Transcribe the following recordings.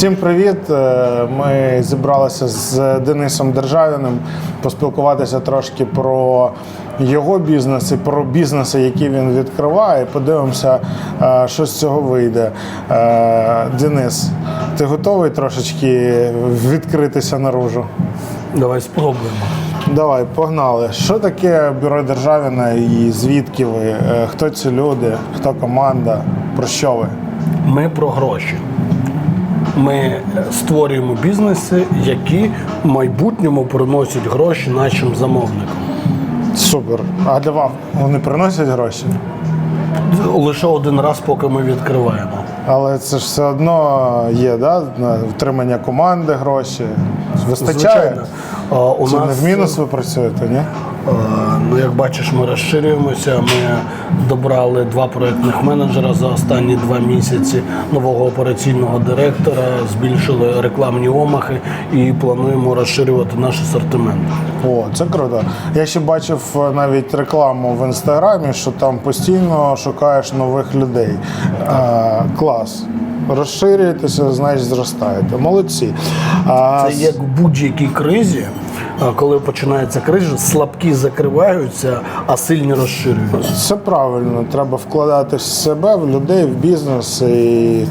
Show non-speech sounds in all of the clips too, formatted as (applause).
Всім привіт! Е, Ми зібралися з Денисом Державіним поспілкуватися трошки про його бізнес і про бізнеси, які він відкриває. Подивимося, е, що з цього вийде. Е, Денис, ти готовий трошечки відкритися наружу? Давай спробуємо. Давай, погнали. Що таке бюро Державіна і звідки ви? Хто ці люди? Хто команда? Про що ви? Ми про гроші. Ми створюємо бізнеси, які в майбутньому приносять гроші нашим замовникам. Супер. А для вам вони приносять гроші? Лише один раз, поки ми відкриваємо. Але це ж все одно є, да? на втримання команди, гроші. Вистачає? Звичайно. А, У Чи не нас, в мінус ви працюєте, ні? Е, ну, як бачиш, ми розширюємося. Ми добрали два проєктних менеджера за останні два місяці, нового операційного директора, збільшили рекламні омахи і плануємо розширювати наш асортимент. О, це круто. Я ще бачив е, навіть рекламу в інстаграмі, що там постійно шукаєш нових людей. А, клас. Розширюєтеся, значить зростаєте. Молодці. А, Це як в будь-якій кризі, коли починається криза, слабкі закриваються, а сильні розширюються. Це правильно. Треба вкладати в себе, в людей, в бізнес і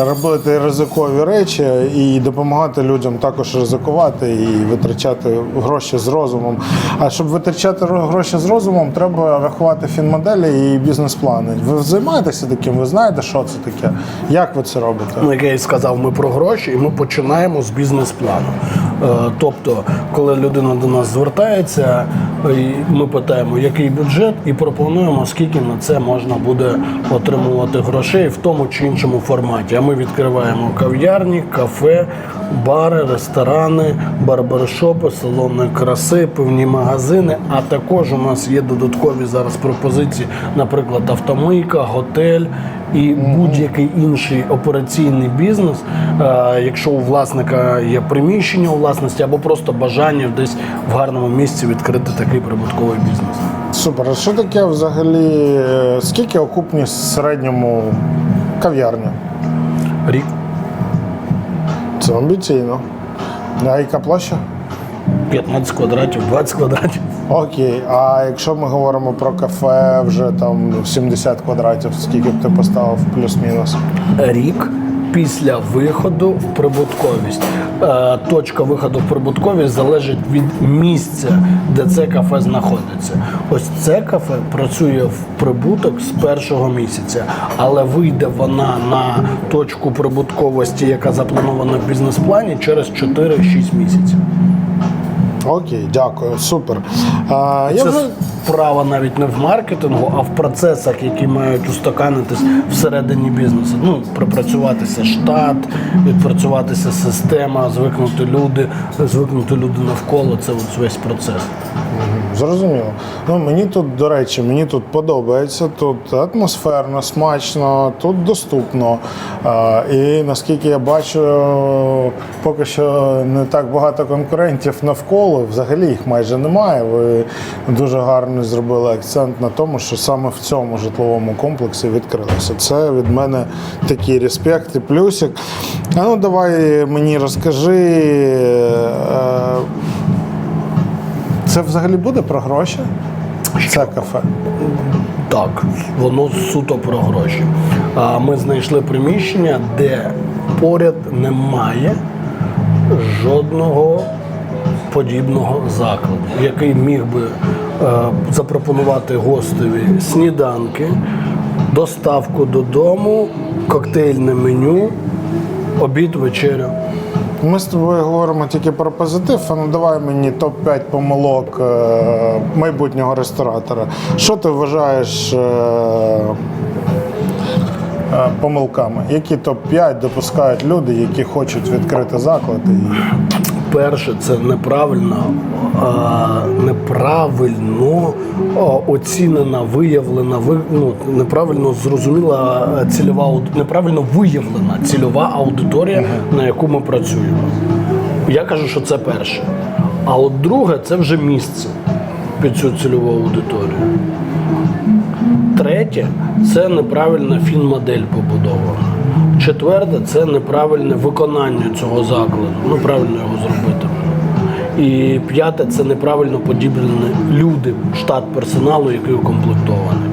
робити ризикові речі і допомагати людям також ризикувати і витрачати гроші з розумом. А щоб витрачати гроші з розумом, треба рахувати фінмоделі і бізнес-плани. Ви займаєтеся таким? Ви знаєте, що це таке? Як ви це робите? Ну, як я і сказав, ми про гроші, і ми починаємо з бізнес-плану. Е, Тобто, коли людина до нас звертається, ми питаємо, який бюджет, і пропонуємо, скільки на це можна буде отримувати грошей в тому чи іншому форматі. А ми відкриваємо кав'ярні, кафе, бари, ресторани, барбершопи, салони краси, певні магазини. А також у нас є додаткові зараз пропозиції, наприклад, автомийка, готель і будь-який інший операційний бізнес, е, якщо у власника є приміщення у власності або просто бажання десь в гарному місці відкрити такий прибутковий бізнес. Супер. А що таке взагалі? е, Скільки окупність в середньому кав'ярня? Рік Це амбіційно. А яка площа? 15 квадратів, 20 квадратів. Окей, а якщо ми говоримо про кафе, вже там 70 квадратів, скільки б ти поставив плюс-мінус? Рік після виходу в прибутковість. Е, Точка виходу в прибутковість залежить від місця, де це кафе знаходиться. Ось це кафе працює в прибуток з першого місяця, але вийде вона на точку прибутковості, яка запланована в бізнес-плані, через 4-6 місяців. Окей, дякую, супер. А, я Це вже... справа навіть не в маркетингу, а в процесах, які мають устаканитись всередині бізнесу. Ну, пропрацюватися штат, відпрацюватися система, звикнути люди, звикнути люди навколо. Це от весь процес. Зрозуміло. Ну мені тут, до речі, мені тут подобається. Тут атмосферно, смачно, тут доступно. І наскільки я бачу, поки що не так багато конкурентів навколо. Взагалі їх майже немає. Ви дуже гарно зробили акцент на тому, що саме в цьому житловому комплексі відкрилося. Це від мене такий респект і плюсик. А ну давай мені розкажи. Це взагалі буде про гроші? Це кафе. Так, воно суто про гроші. А ми знайшли приміщення, де поряд немає жодного подібного закладу, який міг би е, запропонувати гостеві сніданки, доставку додому, коктейльне меню, обід, вечерю. Ми з тобою говоримо тільки про позитив, а ну давай мені топ-5 помилок е, майбутнього ресторатора. Що ти вважаєш е, е, помилками? Які топ-5 допускають люди, які хочуть відкрити заклад? Перше, це неправильно, неправильно оцінена, виявлена, ви- ну, неправильно зрозуміла цільова неправильно виявлена цільова аудиторія, на яку ми працюємо. Я кажу, що це перше. А от друге, це вже місце під цю цільову аудиторію. Третє це неправильна фінмодель побудована. Четверте це неправильне виконання цього закладу. Ну, правильно його зробити. І п'яте це неправильно подіблені люди, штат персоналу, який укомплектований.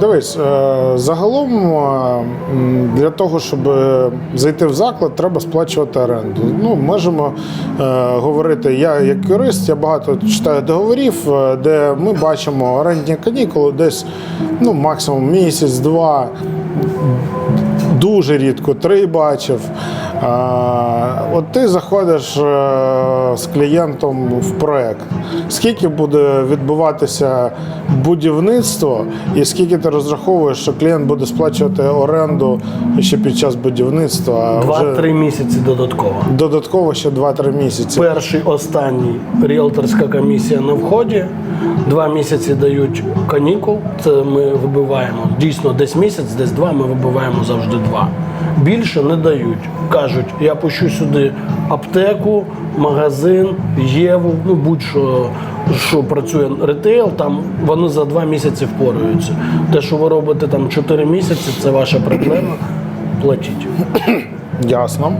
Дивись, е, загалом е, для того, щоб е, зайти в заклад, треба сплачувати оренду. Ну, можемо говорити, я як юрист, я багато читаю договорів, де ми бачимо орендні канікули десь ну, максимум місяць-два. Дуже рідко три бачив. От ти заходиш е, з клієнтом в проект. Скільки буде відбуватися будівництво, і скільки ти розраховуєш, що клієнт буде сплачувати оренду ще під час будівництва? Два-три місяці додатково. додатково ще 2-3 місяці. Перший останній ріелторська комісія на вході. Два місяці дають канікул. Це ми вибиваємо. Дійсно, десь місяць, десь два. Ми вибиваємо завжди два. Більше не дають. Кажуть, я пущу сюди аптеку, магазин, єву, ну будь-що. Що працює ретейл, там вони за два місяці впораються. Те, що ви робите там чотири місяці, це ваша проблема. Платіть. Ясно.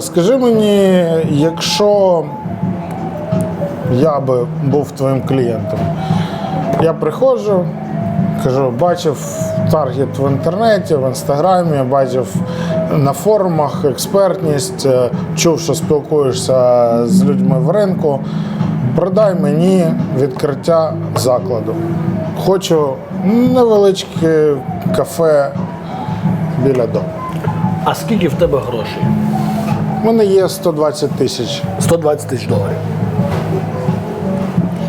Скажи мені, якщо я би був твоїм клієнтом, я приходжу, кажу, бачив таргет в інтернеті, в інстаграмі, бачив на форумах експертність, е, чув, що спілкуєшся з людьми в ринку. Продай мені відкриття закладу. Хочу невеличке кафе біля дому. А скільки в тебе грошей? У мене є 120 тисяч. 120 тисяч доларів.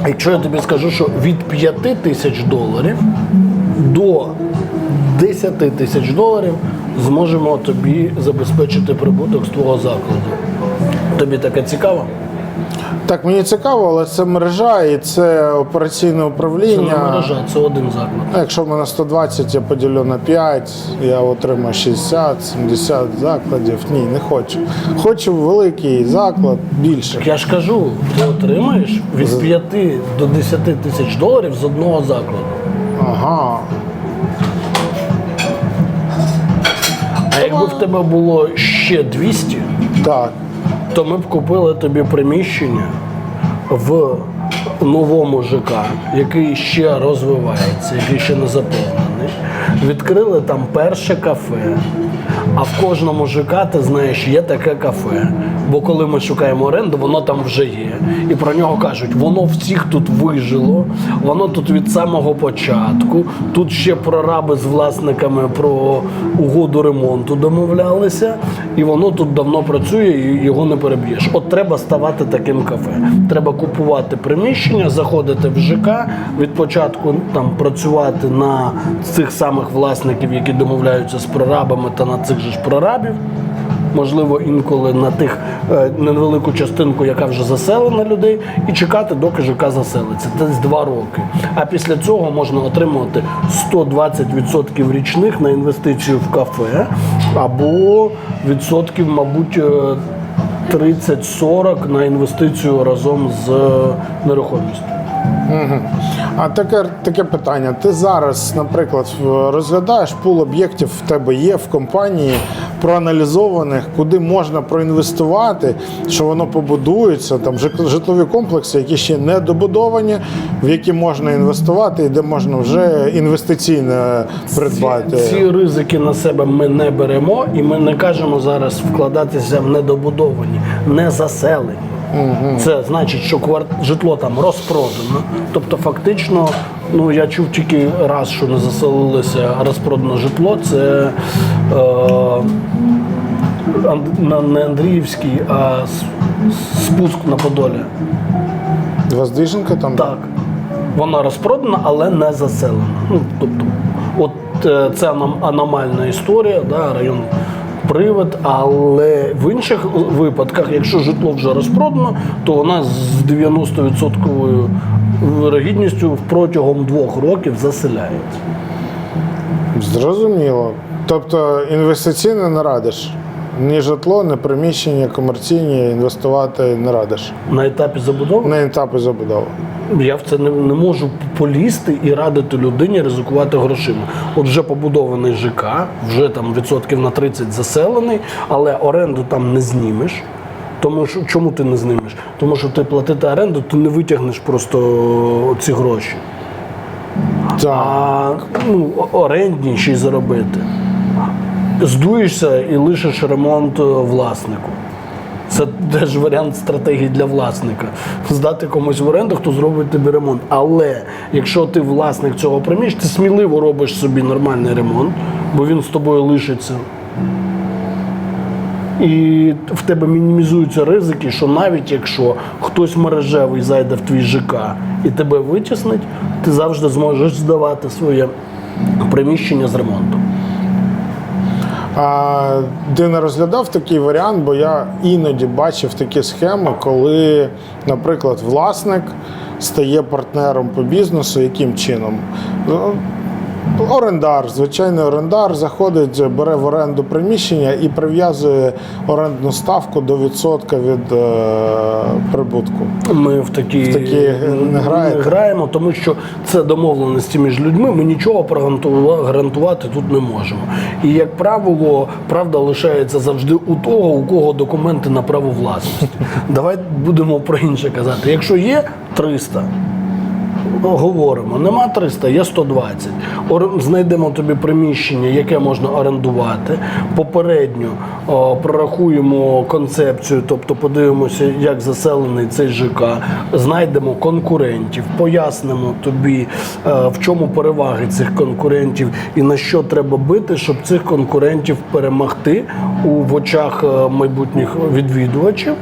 Якщо я тобі скажу, що від 5 тисяч доларів до 10 тисяч доларів зможемо тобі забезпечити прибуток з твого закладу. Тобі таке цікаво? Так, мені цікаво, але це мережа і це операційне Це управління. не мережа, це один заклад. Ну, Якщо в мене 120, я поділю на 5, я отримаю 60, 70 закладів. Ні, не хочу. Хочу великий заклад більше. Так я ж кажу, ти отримаєш від 5 до 10 тисяч доларів з одного закладу. Ага. А якби в тебе було ще 200, Так. то ми б купили тобі приміщення в новому ЖК, який ще розвивається, який ще не заповнений. Відкрили там перше кафе. А в кожному ЖК, ти знаєш, є таке кафе. Бо коли ми шукаємо оренду, воно там вже є. І про нього кажуть, воно всіх тут вижило, воно тут від самого початку. Тут ще прораби з власниками про угоду ремонту домовлялися, і воно тут давно працює, і його не переб'єш. От треба ставати таким кафе. Треба купувати приміщення, заходити в ЖК, від початку там працювати на цих самих власників, які домовляються з прорабами та на цих же ж прорабів. Можливо, інколи на тих е, невелику частинку, яка вже заселена людей, і чекати, доки ЖК заселиться. Десь два роки. А після цього можна отримувати 120% річних на інвестицію в кафе, або відсотків, мабуть, е, 30-40 на інвестицію разом з е, нерухомістю. А таке, таке питання. Ти зараз, наприклад, розглядаєш пул об'єктів в тебе є в компанії проаналізованих, куди можна проінвестувати, що воно побудується, там житлові комплекси, які ще не добудовані, в які можна інвестувати і де можна вже інвестиційно придбати. Ці ризики на себе ми не беремо, і ми не кажемо зараз вкладатися в недобудовані, не заселені. Це значить, що житло там розпродано. Тобто, фактично, ну я чув тільки раз, що не заселилося розпродане житло. Це е, не Андріївський, а спуск на Подолі. Воздвиженка там Так. Вона розпродана, але не заселена. Ну, тобто, от е, це аном- аномальна історія, да, район привид, але в інших випадках, якщо житло вже розпродано, то вона з 90% вирогідністю протягом двох років заселяється. Зрозуміло. Тобто інвестиційно не радиш. Ні житло, ні приміщення комерційні інвестувати не радиш На етапі забудови на етапі забудови. я в це не, не можу полізти і радити людині ризикувати грошима. От вже побудований ЖК, вже там відсотків на 30 заселений, але оренду там не знімеш. Тому що чому ти не знімеш? Тому що ти платити оренду, ти не витягнеш просто ці гроші. Так. А ну, орендні ще й заробити. Здуєшся і лишиш ремонт е, власнику. Це теж варіант стратегії для власника. Здати комусь в оренду, хто зробить тобі ремонт. Але якщо ти власник цього приміщення, ти сміливо робиш собі нормальний ремонт, бо він з тобою лишиться. І в тебе мінімізуються ризики, що навіть якщо хтось мережевий зайде в твій ЖК і тебе витіснить, ти завжди зможеш здавати своє приміщення з ремонтом. Ти не розглядав такий варіант, бо я іноді бачив такі схеми, коли, наприклад, власник стає партнером по бізнесу, яким чином? Орендар, звичайний орендар заходить, бере в оренду приміщення і прив'язує орендну ставку до відсотка від е, прибутку. Ми в такі, В такі не граєте? граємо, тому що це домовленості між людьми. Ми нічого гарантувати тут не можемо. І як правило, правда лишається завжди у того, у кого документи на право власності. Давай будемо про інше казати. Якщо є 300, Ну, говоримо, нема 300, є 120. Ор- Знайдемо тобі приміщення, яке можна орендувати. Попередньо о, прорахуємо концепцію, тобто подивимося, як заселений цей ЖК, знайдемо конкурентів, пояснимо тобі, е, в чому переваги цих конкурентів і на що треба бити, щоб цих конкурентів перемогти у в очах е, майбутніх відвідувачів.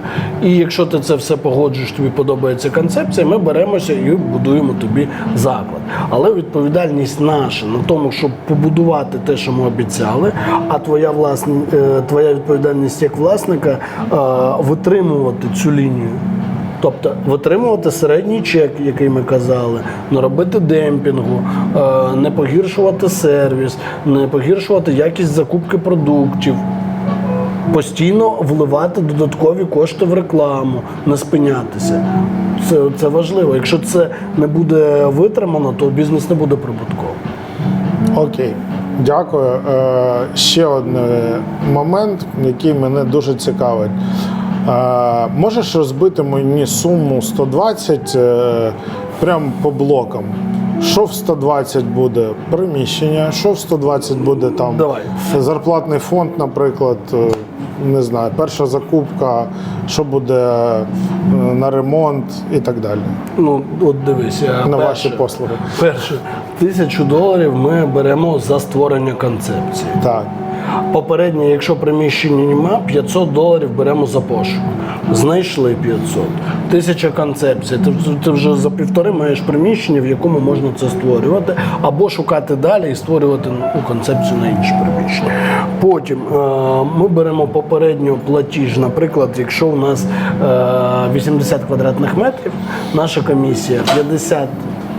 І якщо ти це все погоджуєш, тобі подобається концепція, ми беремося і будуємо тобі заклад. Але відповідальність наша на тому, щоб побудувати те, що ми обіцяли. А твоя власні, е, твоя відповідальність як власника е, витримувати цю лінію. Тобто витримувати середній чек, який ми казали, не робити демпінгу, е, не погіршувати сервіс, не погіршувати якість закупки продуктів, постійно вливати додаткові кошти в рекламу, не спинятися. Це, це важливо. Якщо це не буде витримано, то бізнес не буде прибутковим. Окей, дякую. Е, ще один момент, який мене дуже цікавить. Е, можеш розбити мені суму 120 е, прямо по блокам? Що в 120 буде приміщення, що в 120 буде там Давай. зарплатний фонд, наприклад, е, не знаю, перша закупка, що буде е, на ремонт і так далі. Ну, от дивись, На перше- ваші послуги. Перше, тисячу доларів ми беремо за створення концепції. Так. Попереднє, якщо приміщення нема, 500 доларів беремо за пошук. Знайшли 500. Тисяча концепцій. Ти, ти вже за півтори маєш приміщення, в якому можна це створювати, або шукати далі і створювати ну, концепцію на інші приміщення. Потім е, ми беремо попередньо платіж. Наприклад, якщо у нас е, 80 квадратних метрів, наша комісія 50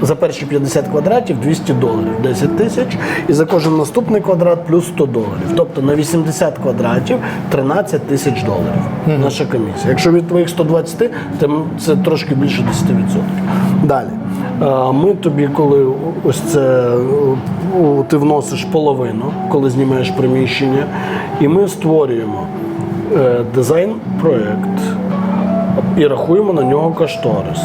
за перші 50 квадратів 200 доларів, 10 тисяч, і за кожен наступний квадрат плюс 100 доларів. Тобто на 80 квадратів 13 тисяч доларів. Наша комісія. Якщо від твоїх 120, то це трошки більше 10%. Далі. Ми тобі, коли ось це ти вносиш половину, коли знімаєш приміщення, і ми створюємо е, дизайн-проект і рахуємо на нього кошторис.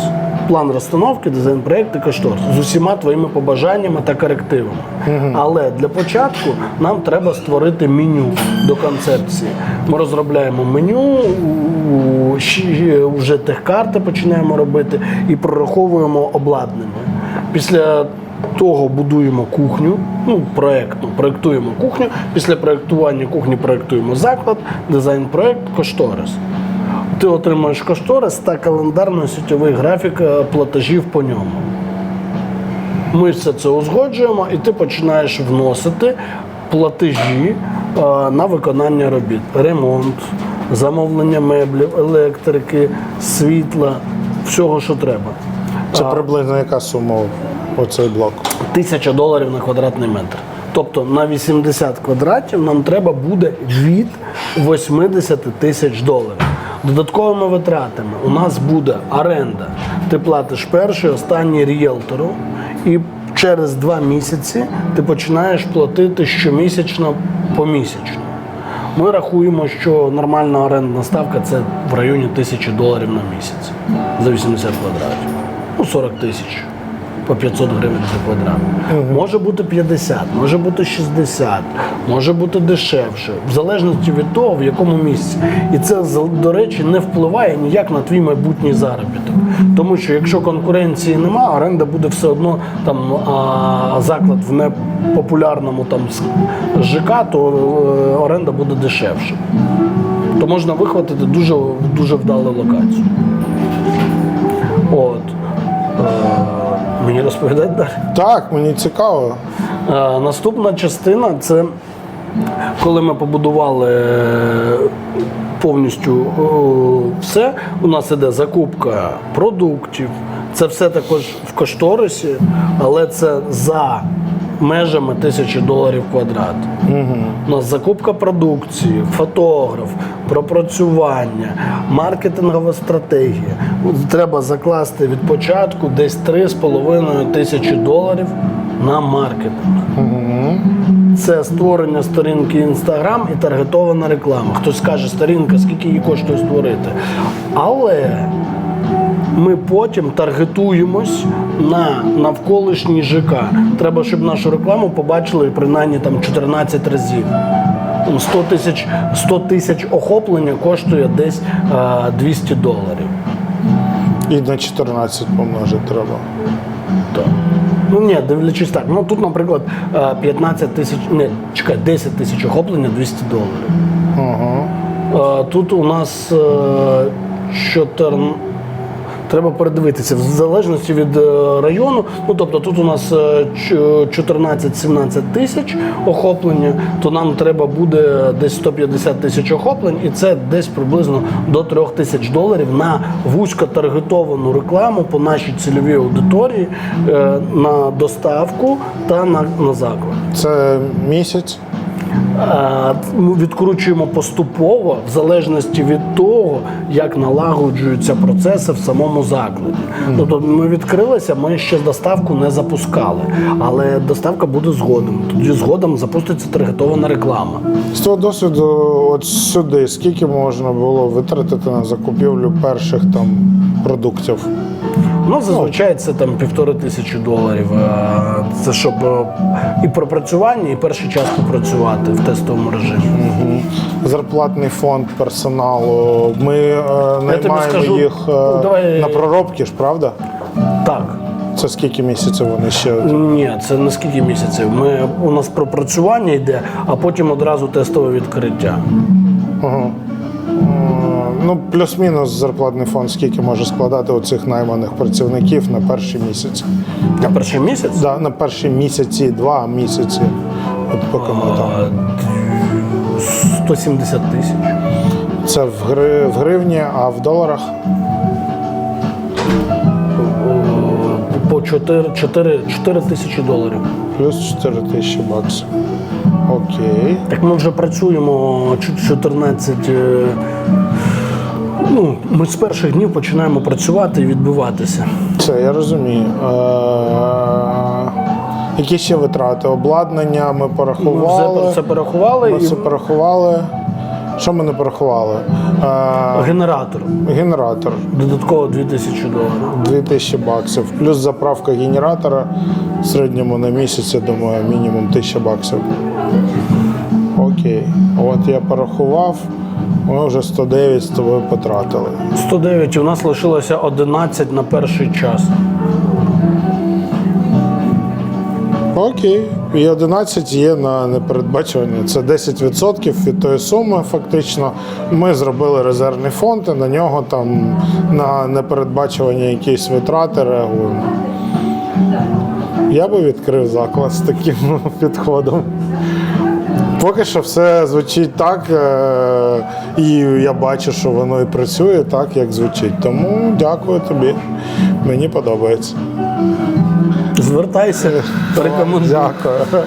План розстановки, дизайн проєкту, кошторис з усіма твоїми побажаннями та корективами. Але для початку нам треба створити меню до концепції. Ми розробляємо меню, вже техкарти починаємо робити і прораховуємо обладнання. Після того будуємо кухню, ну проектну, проектуємо кухню. Після проектування кухні проектуємо заклад, дизайн-проект, кошторис. Ти отримуєш кошторис та календарно-сітєвий графік е, платежів по ньому. Ми все це узгоджуємо, і ти починаєш вносити платежі е, на виконання робіт. Ремонт, замовлення меблів, електрики, світла, всього, що треба. Це приблизно яка сума оцей блок? Тисяча доларів на квадратний метр. Тобто на 80 квадратів нам треба буде від 80 тисяч доларів. Додатковими витратами у нас буде оренда. Ти платиш перший, останній ріелтору, і через два місяці ти починаєш платити щомісячно помісячно. Ми рахуємо, що нормальна орендна ставка це в районі тисячі доларів на місяць за 80 квадратів. Ну, 40 тисяч по 500 гривень за квадрат. Може бути 50, може бути 60, може бути дешевше, в залежності від того, в якому місці. І це, до речі, не впливає ніяк на твій майбутній заробіток. Тому що якщо конкуренції нема, оренда буде все одно там а, заклад в непопулярному там ЖК, то е, оренда буде дешевше. То можна вихватити дуже, дуже вдалу локацію. Мені розповідати далі. Так, мені цікаво. Е, Наступна частина це коли ми побудували е, повністю все. У нас іде закупка продуктів. Це все також в кошторисі, але це за межами тисячі доларів квадрат. У нас закупка продукції, фотограф, пропрацювання, маркетингова стратегія. Треба закласти від початку десь 3,5 тисячі доларів на маркетинг. Це створення сторінки Інстаграм і таргетована реклама. Хтось скаже, сторінка, скільки її коштує створити. Але ми потім таргетуємось на навколишній ЖК. Треба, щоб нашу рекламу побачили принаймні там 14 разів. Там 100 тисяч 100 тисяч охоплення коштує десь а, 200 доларів. І на 14 помножити треба. Так. Ну ні, дивлячись так. Ну тут, наприклад, е, 15 тисяч, не, чекай, 10 тисяч охоплення 200 доларів. Ага. Е, Тут у нас е, 14... Треба передивитися в залежності від е, району. Ну тобто тут у нас е, 14-17 тисяч охоплення, то нам треба буде десь 150 тисяч охоплень, і це десь приблизно до 3 тисяч доларів на вузько таргетовану рекламу по нашій цільовій аудиторії е, на доставку та на, на заклад. Це місяць. Ми відкручуємо поступово в залежності від того, як налагоджуються процеси в самому закладі. Тобто ми відкрилися, ми ще доставку не запускали, але доставка буде згодом. Тоді згодом запуститься таргетована реклама. З того досвіду, от сюди, скільки можна було витратити на закупівлю перших там продуктів? Ну, зазвичай це там півтори тисячі доларів. Це щоб е, і пропрацювання, і перший час попрацювати в тестовому режимі. Зарплатний фонд персоналу. Ми е, наймаємо скажу, їх е, ну, давай- на проробки ж, правда? Так. Це скільки місяців вони ще? Ні, це не скільки місяців. Ми, у нас пропрацювання йде, а потім одразу тестове відкриття. Ага. Ну, плюс-мінус зарплатний фонд, скільки може складати у цих найманих працівників на перші місяці. На перший місяць Да, на перші місяці, два місяці. От поки ми там. 170 тисяч. Це в, гри, в гривні, а в доларах По 4, 4, 4 тисячі доларів. плюс 4 тисячі баксів. Окей. Так ми вже працюємо 14. Ну, ми з перших днів починаємо працювати і відбиватися. Це я розумію. Е, які ще витрати? Обладнання ми Ми все це порахували Ми і все порахували. Що ми не порахували? Е, генератор. генератор Додатково 2000 доларів. 2000 баксів. Плюс заправка генератора в середньому на місяць, я думаю, мінімум 1000 баксів. Окей. От я порахував, ми вже 109 з тобою потратили. 109, у нас лишилося 11 на перший час. Окей. І 11 є на непередбачування. Це 10% від тої суми, фактично. Ми зробили резервний фонд, і на нього там на непередбачування якісь витрати реагуємо. Я би відкрив заклад з таким (laughs) підходом. Поки що все звучить так, е, і я бачу, що воно і працює так, як звучить. Тому дякую тобі. Мені подобається. Звертайся, рекомендую. Дякую.